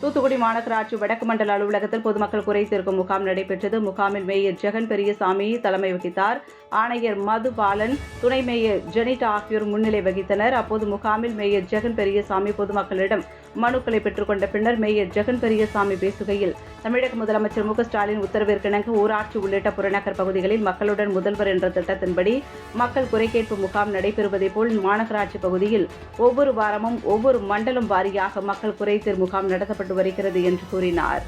தூத்துக்குடி மாநகராட்சி வடக்கு மண்டல அலுவலகத்தில் பொதுமக்கள் குறை தீர்க்கும் முகாம் நடைபெற்றது. முகாமில் மேயர் ஜெகன் பெரியசாமி தலைமை வகித்தார். ஆணையர் மதுபாலன் துணை மேயர் ஜெனிட் ஆகியோர் முன்னிலை வகித்தனர். அப்போது முகாமில் மேயர் ஜெகன் பெரியசாமி பொதுமக்களிடம் மனுக்களை பெற்றுக்கொண்ட பின்னர் மேயர் ஜெகன் பெரியசாமி பேசுகையில் தமிழக முதலமைச்சர் மு ஸ்டாலின் உத்தரவிற்கிணங்க ஊராட்சி உள்ளிட்ட புறநகர் பகுதிகளில் மக்களுடன் முதல்வர் என்ற திட்டத்தின்படி மக்கள் குறைகேட்பு முகாம் நடைபெறுவதை போல் மாநகராட்சி பகுதியில் ஒவ்வொரு வாரமும் ஒவ்வொரு மண்டலம் வாரியாக மக்கள் குறைதீர் முகாம் நடத்தப்பட்டு வருகிறது என்று கூறினார்.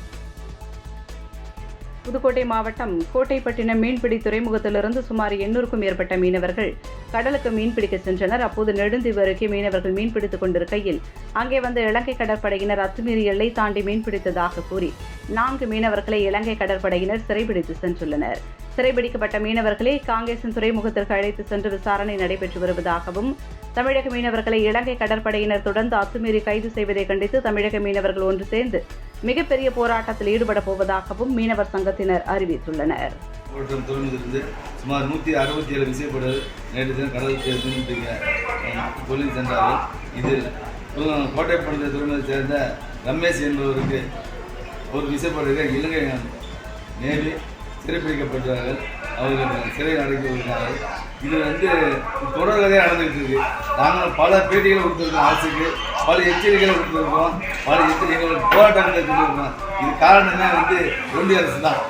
புதுக்கோட்டை மாவட்டம் கோட்டைப்பட்டினம் மீன்பிடி துறைமுகத்திலிருந்து சுமார் எண்ணூறுக்கும் மேற்பட்ட மீனவர்கள் கடலுக்கு மீன்பிடிக்க சென்றனர். அப்போது நெடுந்தீவு அருகே மீனவர்கள் மீன்பிடித்துக் கொண்டிருக்கையில் அங்கே வந்த இலங்கை கடற்படையினர் அத்துமீறி எல்லை தாண்டி மீன்பிடித்ததாக கூறி நான்கு மீனவர்களை இலங்கை கடற்படையினர் சிறைபிடித்து சென்றுள்ளனர். சிறைபிடிக்கப்பட்ட மீனவர்களை காங்கேசன் துறைமுகத்திற்கு அழைத்து சென்று விசாரணை நடைபெற்று வருவதாகவும் தமிழக மீனவர்களை இலங்கை கடற்படையினர் தொடர்ந்து அத்துமீறி கைது செய்வதை கண்டித்து தமிழக மீனவர்கள் ஒன்று சேர்ந்து மிகப்பெரிய போராட்டத்தில் ஈடுபட போவதாகவும் மீனவர் சங்கத்தினர் அறிவித்துள்ளனர். துறைமுகத்திலிருந்து சுமார் நூற்றி அறுபத்தி ஏழு விசைப்படல் நேற்று தினம் கடலுக்கு மீன்பிடிக்க தொழில் சென்றார்கள். இதில் கோட்டைப்பள்ளி துறைமுகத்தை சேர்ந்த ரமேஷ் என்பவருக்கு ஒரு விசைப்படகு இலங்கை நேவி சிறைப்பிடிக்கப்பட்டார்கள் அவர்கள் சிறை அடைந்து வருகிறார்கள். இது வந்து தொடர்கதையாக நடந்துகிட்டு இருக்கு நாங்கள் பல பேட்டிகளை கொடுத்துருக்கோம் அரசுக்கு பல எச்சரிக்கைகளை கொடுத்துருக்கோம். பல எச்சரிக்கைகள் போராட்டங்களை கொடுத்துருக்கோம். இது காரணம் என்ன வந்து ஒன்றிய அரசு தான்.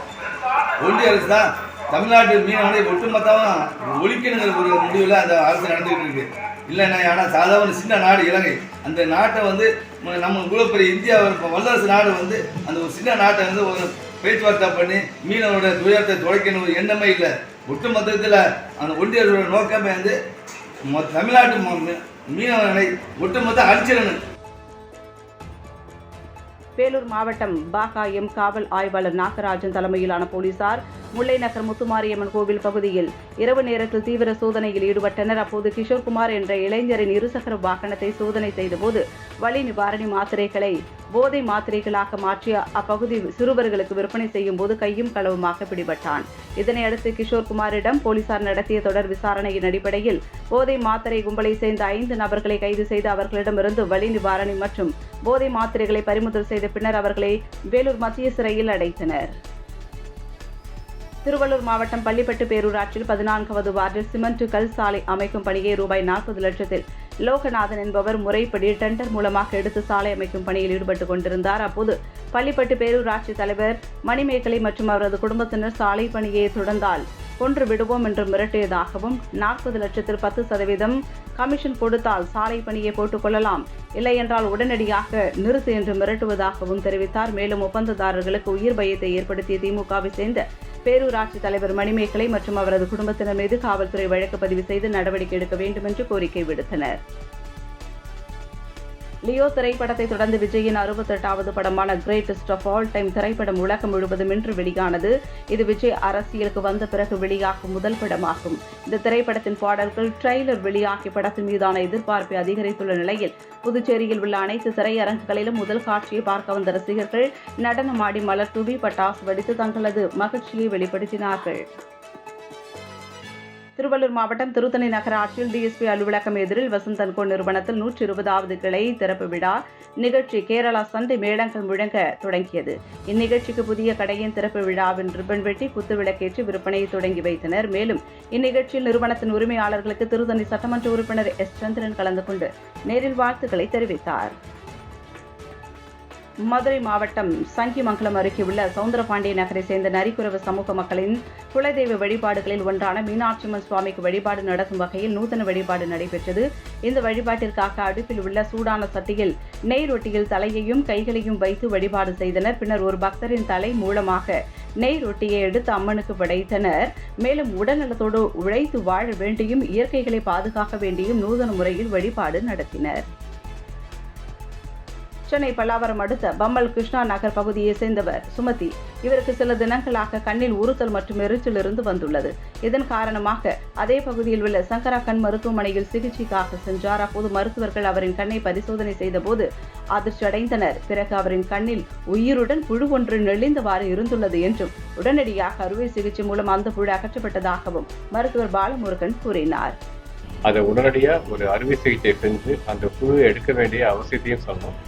ஒன்றிய அரசு தான் தமிழ்நாட்டு மீனவனை ஒட்டுமொத்தமாக ஒழிக்கணுங்கிற ஒரு முடிவில் அந்த அரசு நடந்துகிட்டு இருக்கு இல்லைண்ணா ஆனால் சாதாரண சின்ன நாடு இலங்கை. அந்த நாட்டை வந்து நம்ம இவ்வளோ பெரிய இந்தியா இப்போ வல்லரசு நாடு வந்து அந்த ஒரு சின்ன நாட்டை வந்து ஒரு பேச்சுவார்த்தை பண்ணி மீனவரோட துயரத்தை துடைக்கணும் ஒரு எண்ணமே இல்லை. ஒட்டுமொத்தத்தில் அந்த ஒன்றியர்களோட நோக்கமே வந்து மொ- தமிழ்நாட்டு ம- மீ- மீனவனை ஒட்டுமொத்தம் அழிச்சிடணும். வேலூர் மாவட்டம் பாகாயம் காவல் ஆய்வாளர் நாகராஜன் தலைமையிலான போலீசார் முல்லை நகர் முத்துமாரியம்மன் கோவில் பகுதியில் இரவு நேரத்தில் தீவிர சோதனையில் ஈடுபட்டனர். அப்போது கிஷோர்குமார் என்ற இளைஞரின் இருசக்கர வாகனத்தை சோதனை செய்தபோது வலி நிவாரணி மாத்திரைகளை போதை மாத்திரைகளாக மாற்றி அப்பகுதி சிறுவர்களுக்கு விற்பனை செய்யும் போது கையும் களவுமாக பிடிபட்டான். இதனையடுத்து கிஷோர்குமாரிடம் போலீசார் நடத்திய தொடர் விசாரணையின் அடிப்படையில் போதை மாத்திரை கும்பலை சேர்ந்த ஐந்து நபர்களை கைது செய்து அவர்களிடமிருந்து வலி நிவாரணி மற்றும் போதை மாத்திரைகளை பறிமுதல் செய்த பின்னர் அவர்களை வேலூர் மத்திய சிறையில் அடைத்தனர். திருவள்ளூர் மாவட்டம் பள்ளிப்பட்டு பேரூராட்சியில் பதினான்காவது வார்டில் சிமெண்ட் கல் சாலை அமைக்கும் பணியை ரூபாய் நாற்பது லட்சத்தில் லோகநாதன் என்பவர் முறைப்படி டெண்டர் மூலமாக எடுத்து சாலை அமைக்கும் பணியில் ஈடுபட்டுக் கொண்டிருந்தார். அப்போது பள்ளிப்பட்டு பேரூராட்சி தலைவர் மணிமேகலை மற்றும் அவரது குடும்பத்தினர் சாலை பணியை தொடர்ந்தால் கொன்று விடுவோம் என்று மிரட்டியதாகவும் நாற்பது லட்சத்தில் பத்து சதவீதம் கமிஷன் கொடுத்தால் சாலை பணியை போட்டுக்கொள்ளலாம் இல்லை என்றால் உடனடியாக நிறுத்து என்று மிரட்டுவதாகவும் தெரிவித்தார். மேலும் ஒப்பந்ததாரர்களுக்கு உயிர் பயத்தை ஏற்படுத்திய திமுகவை சேர்ந்த பேரூராட்சி தலைவர் மணிமேகலை மற்றும் அவரது குடும்பத்தினர் மீது காவல்துறை வழக்கு பதிவு செய்து நடவடிக்கை எடுக்க வேண்டும் என்று கோரிக்கை விடுத்தனர். லியோ திரைப்படத்தை தொடர்ந்து விஜயின் அறுபத்தெட்டாவது படமான கிரேட்டஸ்ட் ஆஃப் ஆல் டைம் திரைப்படம் உலகம் முழுவதும் இன்று வெளியானது. இது விஜய் அரசியலுக்கு வந்த பிறகு வெளியாகும் முதல் படமாகும். இந்த திரைப்படத்தின் பாடல்கள் ட்ரெய்லர் வெளியாகி படத்தின் மீதான எதிர்பார்ப்பை அதிகரித்துள்ள நிலையில் புதுச்சேரியில் உள்ள அனைத்து திரையரங்குகளிலும் முதல் காட்சியை பார்க்க வந்த ரசிகர்கள் நடனமாடி மலர் தூவி பட்டாசு வெடித்து தங்களது மகிழ்ச்சியை வெளிப்படுத்தினார்கள். திருவள்ளூர் மாவட்டம் திருத்தணி நகராட்சியில் டிஎஸ்பி அலுவலகம் எதிரில் வசந்தன் கோ நிறுவனத்தில் நூற்றி இருபதாவது கிளை திறப்பு விழா நிகழ்ச்சி கேரளா சண்டை மேளங்கள் முழங்க தொடங்கியது. இந்நிகழ்ச்சிக்கு புதிய கடையின் திறப்பு விழாவின் ரிப்பன் வெட்டி குத்து விளக்கேற்றி விற்பனையை தொடங்கி வைத்தனர். மேலும் இந்நிகழ்ச்சியில் நிறுவனத்தின் உரிமையாளர்களுக்கு திருத்தணி சட்டமன்ற உறுப்பினர் எஸ். சந்திரன் கலந்து கொண்டு நேரில் வாழ்த்துக்களை தெரிவித்தார். மதுரை மாவட்டம் சங்கிமங்கலம் அருகே உள்ள சவுந்தரபாண்டிய நகரை சேர்ந்த நரிக்குறவு சமூக மக்களின் குலதெய்வ வழிபாடுகளில் ஒன்றான மீனாட்சிமன் சுவாமிக்கு வழிபாடு நடத்தும் வகையில் நூதன வழிபாடு நடைபெற்றது. இந்த வழிபாட்டிற்காக அடுப்பில் உள்ள சூடான சட்டியில் நெய் ரொட்டியில் தலையையும் கைகளையும் வைத்து வழிபாடு செய்தனர். பின்னர் ஒரு பக்தரின் தலை மூலமாக நெய் ரொட்டியை எடுத்து அம்மனுக்கு படைத்தனர். மேலும் உடல்நலத்தோடு உழைத்து வாழ வேண்டியும் இயற்கைகளை பாதுகாக்க வேண்டியும் நூதன முறையில் வழிபாடு நடத்தினர். சென்னை பல்லாவரம் அடுத்த பம்மல் கிருஷ்ணா நகர் பகுதியை சேர்ந்தவர் சுமதி. இவருக்கு சில தினங்களாக கண்ணில் உறுத்தல் மற்றும் எரிச்சல் இருந்து வந்துள்ளது. இதன் காரணமாக அதே பகுதியில் உள்ள சங்கரா கண் மருத்துவமனையில் சிகிச்சைக்காக சென்றார். அப்போது மருத்துவர்கள் அவரின் கண்ணை பரிசோதனை செய்தபோது அதிர்ச்சி அடைந்தனர் பிறகு அவரின் கண்ணில் உயிருடன் புழு ஒன்று நெளிந்தவாறு இருந்துள்ளது என்றும் உடனடியாக அறுவை சிகிச்சை மூலம் அந்த புழு அகற்றப்பட்டதாகவும் மருத்துவர் பாலமுருகன் கூறினார். அதை உடனடியாக ஒரு அறுவை சிகிச்சை செஞ்சு அந்த புழு எடுக்க வேண்டிய அவசியத்தையும் சொன்னோம்.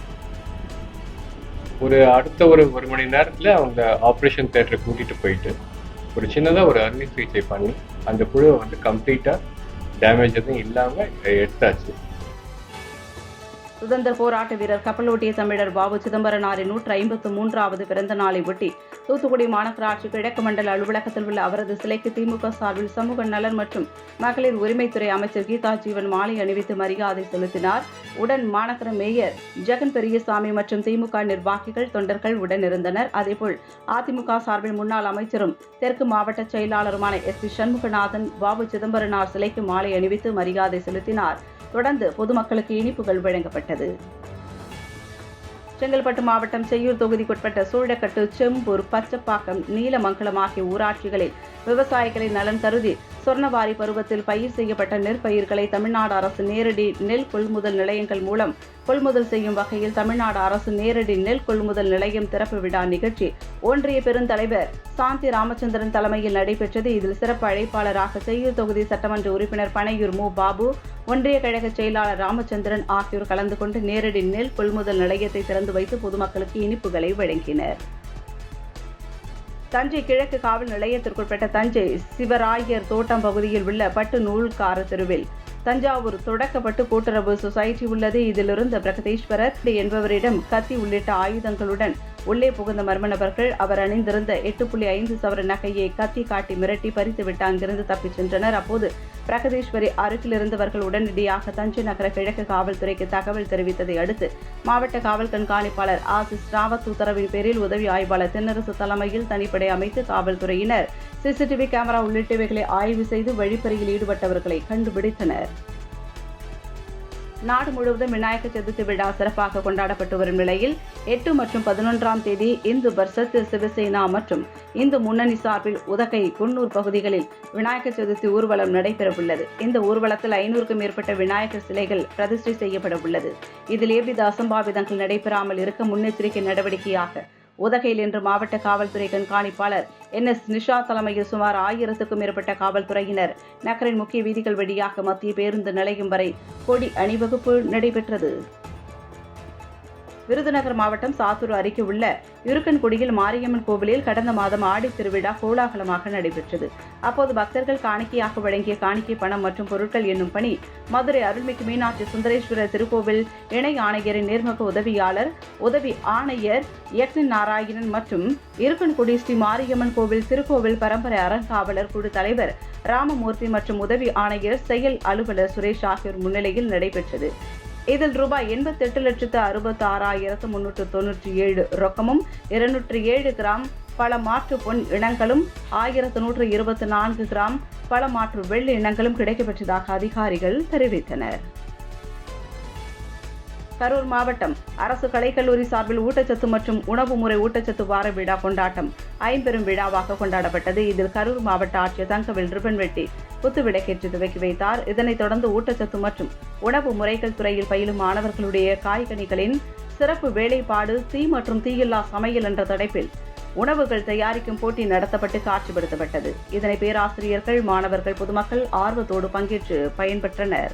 ஒரு அடுத்த ஒரு ஒரு மணி நேரத்தில் அவங்க ஆப்ரேஷன் தேட்டரை கூட்டிகிட்டு போயிட்டு ஒரு சின்னதாக ஒரு அறுவை சிகிச்சை பண்ணி அந்த புழுவை வந்து கம்ப்ளீட்டாக டேமேஜ் எதுவும் இல்லாமல் எடுத்தாச்சு. சுதந்திர போராட்ட வீரர் கப்பலோட்டிய தமிழர் பாபு சிதம்பரனாரின் நூற்று ஐம்பத்து மூன்றாவது பிறந்த நாளை ஒட்டி தூத்துக்குடி மாநகராட்சி கிழக்கு மண்டல அலுவலகத்தில் உள்ள அவரது சிலைக்கு திமுக சார்பில் சமூக நலன் மற்றும் மகளிர் உரிமைத்துறை அமைச்சர் கீதா ஜீவன் மாலை அணிவித்து மரியாதை செலுத்தினார். உடன் மாநகர மேயர் ஜெகன் பெரியசாமி மற்றும் திமுக நிர்வாகிகள் தொண்டர்கள் உடன் இருந்தனர் அதேபோல் அதிமுக சார்பில் முன்னாள் அமைச்சரும் தெற்கு மாவட்ட செயலாளருமான எஸ் பி சண்முகநாதன் பாபு சிதம்பரனார் சிலைக்கு மாலை அணிவித்து மரியாதை செலுத்தினார். தொடர்ந்து பொதுமக்களுக்கு இனிப்புகள் வழங்கப்பட்டது. செங்கல்பட்டு மாவட்டம் செய்யூர் தொகுதிக்குட்பட்ட சூழக்கட்டு செம்பூர் பச்சப்பாக்கம் நீலமங்கலம் ஆகிய ஊராட்சிகளில் விவசாயிகளின் நலன் கருதி சொர்ணவாரி பருவத்தில் பயிர் செய்யப்பட்ட நெற்பயிர்களை தமிழ்நாடு அரசு நேரடி நெல் கொள்முதல் நிலையங்கள் மூலம் கொள்முதல் செய்யும் வகையில் தமிழ்நாடு அரசு நேரடி நெல் கொள்முதல் நிலையம் திறப்பு விழா நிகழ்ச்சி. ஒன்றிய பெருந்தலைவர் சாந்தி ராமச்சந்திரன் தலைமையில் நடைபெற்றது. இதில் சிறப்பு அழைப்பாளராக செய்யூர் தொகுதி சட்டமன்ற உறுப்பினர் பனையூர் மு. பாபு ஒன்றிய கழக செயலாளர் ராமச்சந்திரன் ஆகியோர் கலந்து கொண்டு நேரடி நெல் கொள்முதல் நிலையத்தை திறந்து வைத்து பொதுமக்களுக்கு இனிப்புகளை வழங்கினர். தஞ்சை கிழக்கு காவல் நிலையத்திற்குட்பட்ட தஞ்சை சிவராயர் தோட்டம் பகுதியில் உள்ள பட்டு நூல்கார தெருவில் தஞ்சாவூர் தொடக்கப்பட்டு கூட்டுறவு சொசைட்டி உள்ளது. இதிலிருந்த பிரகதீஸ்வரர் என்பவரிடம் கத்தி உள்ளிட்ட ஆயுதங்களுடன் உள்ளே புகுந்த மர்ம நபர்கள் அவர் அணிந்திருந்த எட்டு புள்ளி ஐந்து சவர நகையை கத்தி காட்டி மிரட்டி பறித்துவிட்டு அங்கிருந்து தப்பிச் சென்றனர். அப்போது பிரகதீஸ்வரி அருகில் இருந்தவர்கள் உடனடியாக தஞ்சை நகர கிழக்கு காவல்துறைக்கு தகவல் தெரிவித்ததை அடுத்து மாவட்ட காவல் கண்காணிப்பாளர் ஆசிஸ் ராவத் உத்தரவின் பேரில் உதவி ஆய்வாளர் தென்னரசு தலைமையில் தனிப்படை அமைத்து காவல்துறையினர் சிசிடிவி கேமரா உள்ளிட்டவைகளை ஆய்வு செய்து வழிப்பறியில் ஈடுபட்டவர்களை கண்டுபிடித்தனர். நாடு முழுவதும் விநாயகர் சதுர்த்தி விழா சிறப்பாக கொண்டாடப்பட்டு வரும் நிலையில் எட்டு மற்றும் பதினொன்றாம் தேதி இந்து பர்சத் சிவசேனா மற்றும் இந்து முன்னணி சார்பில் உதகை குன்னூர் பகுதிகளில் விநாயகர் சதுர்த்தி ஊர்வலம் நடைபெறவுள்ளது. இந்த ஊர்வலத்தில் ஐநூறுக்கும் மேற்பட்ட விநாயகர் சிலைகள் பிரதிஷ்டை செய்யப்பட உள்ளது இதில் எவ்வித அசம்பாவிதங்கள் நடைபெறாமல் இருக்க முன்னெச்சரிக்கை நடவடிக்கையாக உதகையில் இன்று மாவட்ட காவல்துறை கண்காணிப்பாளர் என் எஸ் நிஷா தலைமையில் சுமார் ஆயிரத்துக்கும் மேற்பட்ட காவல்துறையினர் நகரின் முக்கிய வீதிகள் வழியாக மத்திய பேருந்து நிலையம் வரை கொடி அணிவகுப்பு நடைபெற்றது. விருதுநகர் மாவட்டம் சாத்தூர் அருகே உள்ள இருக்கன்குடியில் மாரியம்மன் கோவிலில் கடந்த மாதம் ஆடி திருவிழா கோலாகலமாக நடைபெற்றது. அப்போது பக்தர்கள் காணிக்கையாக வழங்கிய காணிக்கை பணம் மற்றும் பொருட்கள் என்னும் பணி மதுரை அருள்மிகு மீனாட்சி சுந்தரேஸ்வரர் திருக்கோவில் இணை ஆணையரின் நேர்முக உதவியாளர் உதவி ஆணையர் யக்னி நாராயணன் மற்றும் இருக்கன்குடி ஸ்ரீ மாரியம்மன் கோவில் திருக்கோவில் பரம்பரை அறங்காவலர் குழு தலைவர் ராமமூர்த்தி மற்றும் உதவி ஆணையர் செயல் அலுவலர் சுரேஷ் ஆகியோர் முன்னிலையில் நடைபெற்றது. இதில் ரூபாய் எண்பத்தெட்டு லட்சத்து அறுபத்தி ஆறாயிரத்து முன்னூற்று தொன்னூற்றி ஏழு ரொக்கமும் இருநூற்றி ஏழு கிராம் பல மாற்று பொன் இனங்களும் ஆயிரத்து நூற்று இருபத்தி நான்கு கிராம் பல மாற்று வெள்ளி இனங்களும் கிடைக்கப்பெற்றதாக அதிகாரிகள் தெரிவித்தனர். கரூர் மாவட்டம் அரசு கலைக்கல்லூரி சார்பில் ஊட்டச்சத்து மற்றும் உணவு முறை ஊட்டச்சத்து வார விழா கொண்டாட்டம். ஐம்பெரும் விழாவாக கொண்டாடப்பட்டது. இதில் கரூர் மாவட்ட ஆட்சியர் தங்கவில் ரிபன் வெட்டி புத்துவிடக்கேற்று துவக்கி வைத்தார். இதனைத் தொடர்ந்து ஊட்டச்சத்து மற்றும் உணவு முறைகள் துறையில் பயிலும் மாணவர்களுடைய காய்கனிகளின் சிறப்பு வேலைப்பாடு தீ மற்றும் தீயில்லா சமையல் என்ற தலைப்பில் உணவுகள் தயாரிக்கும் போட்டி நடத்தப்பட்டு காட்சிப்படுத்தப்பட்டது. இதனை பேராசிரியர்கள் மாணவர்கள் பொதுமக்கள் ஆர்வத்தோடு பங்கேற்று பயன்பெற்றனர்.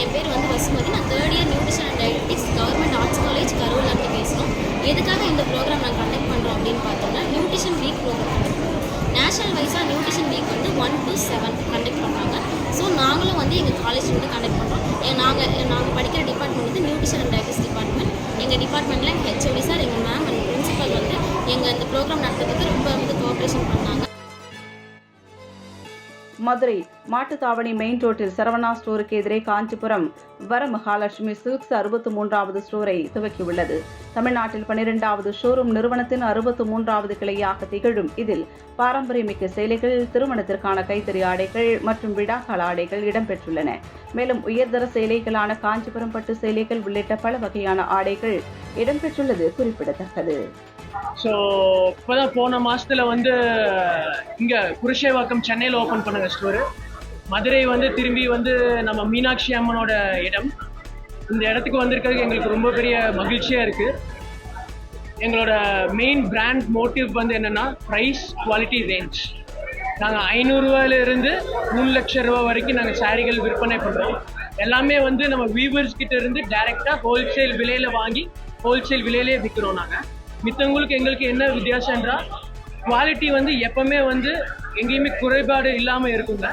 என் பேர் வந்து வசுமதி. நான் third year nutrition and diabetics government arts college கரூர்லேருந்து பேசுகிறோம் எதுக்காக இந்த ப்ரோக்ராம் நான் கண்டக்ட் பண்ணுறோம் அப்படின்னு பார்த்தோம்னா நியூட்ரிஷன் வீக் ப்ரோக்ராம் கண்டக்ட் பண்ணுறோம் நேஷனல் வைஸாக நியூட்ரிஷன் வீக் வந்து ஒன் டு செவன் கண்டக்ட் பண்ணுறாங்க ஸோ நாங்களும் வந்து எங்கள் காலேஜ் வந்து கண்டக்ட் பண்ணுறோம் நாங்கள் நாங்கள் படிக்கிற டிபார்ட்மெண்ட் வந்து நியூட்ரிஷன் அண்ட் டயபிட்டிக்ஸ் டிபார்ட்மெண்ட் எங்கள் டிபார்ட்மெண்ட்டில் ஹெச்ஓடி சார் எங்கள் மேம் அண்ட் பிரின்சிபல் வந்து எங்கள் இந்த ப்ரோக்ராம் நடத்துறதுக்கு ரொம்ப வந்து கோஆப்ரேஷன் பண்ணாங்க. மதுரை மாட்டுத்தாவணி மெயின் ரோட்டில் சரவணா ஸ்டோருக்கு எதிரே காஞ்சிபுரம் வர மகாலட்சுமி சில்க்ஸ் அறுபத்து மூன்றாவது ஸ்டோரை துவக்கியுள்ளது. தமிழ்நாட்டில் பனிரெண்டாவது ஷோரூம் நிறுவனத்தின் அறுபத்து மூன்றாவது கிளையாக திகழும் இதில் பாரம்பரியமிக்க சேலைகள் திருமணத்திற்கான கைத்தறி ஆடைகள் மற்றும் விழாக்கால ஆடைகள் இடம்பெற்றுள்ளன. மேலும் உயர்தர சேலைகளான காஞ்சிபுரம் பட்டு சேலைகள் உள்ளிட்ட பல வகையான ஆடைகள் இடம்பெற்றுள்ளது குறிப்பிடத்தக்கது. ஸோ இப்போதான் போன மாசத்துல வந்து இங்க குருஷேவாக்கம் சென்னையில் ஓப்பன் பண்ணுங்க ஸ்டோரு மதுரை வந்து திரும்பி வந்து நம்ம மீனாட்சி அம்மனோட இடம். இந்த இடத்துக்கு வந்திருக்கிறதுக்கு எங்களுக்கு ரொம்ப பெரிய மகிழ்ச்சியா இருக்கு. எங்களோட மெயின் பிராண்ட் மோட்டிவ் வந்து என்னன்னா ப்ரைஸ் குவாலிட்டி ரேஞ்ச் நாங்கள் ஐநூறுரூவாயிலிருந்து மூணு லட்சம் ரூபா வரைக்கும் நாங்கள் சாரிகள் விற்பனை பண்ணுறோம் எல்லாமே வந்து நம்ம வீவர்ஸ் கிட்ட இருந்து டைரெக்டாக ஹோல்சேல் விலையில் வாங்கி ஹோல்சேல் விலையிலே விற்கிறோம் நாங்கள் மித்தவங்களுக்கு எங்களுக்கு என்ன வித்தியாசம்ன்றா குவாலிட்டி வந்து எப்பவுமே வந்து எங்கேயுமே குறைபாடு இல்லாமல் இருக்குங்க.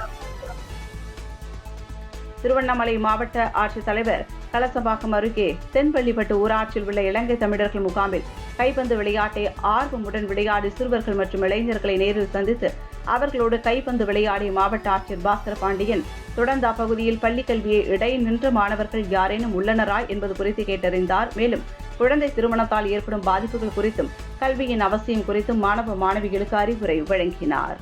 திருவண்ணாமலை மாவட்ட ஆட்சித்தலைவர் கலசபாக்கம் அருகே தென்பள்ளிப்பட்டு ஊராட்சியில் உள்ள இலங்கை தமிழர்கள் முகாமில் கைப்பந்து விளையாட்டை ஆர்வமுடன் விளையாடி சிறுவர்கள் மற்றும் இளைஞர்களை நேரில் சந்தித்து அவர்களோடு கைப்பந்து விளையாடிய மாவட்ட ஆட்சியர் பாஸ்கர பாண்டியன் தொடர்ந்து அப்பகுதியில் பள்ளிக்கல்வியை இடை நின்ற மாணவர்கள் யாரேனும் உள்ளனரா என்பது குறித்து கேட்டறிந்தார். மேலும் குழந்தை திருமணத்தால் ஏற்படும் பாதிப்புகள் குறித்தும் கல்வியின் அவசியம் குறித்தும் மாணவ மாணவிகளுக்கு அறிவுரை வழங்கினார்.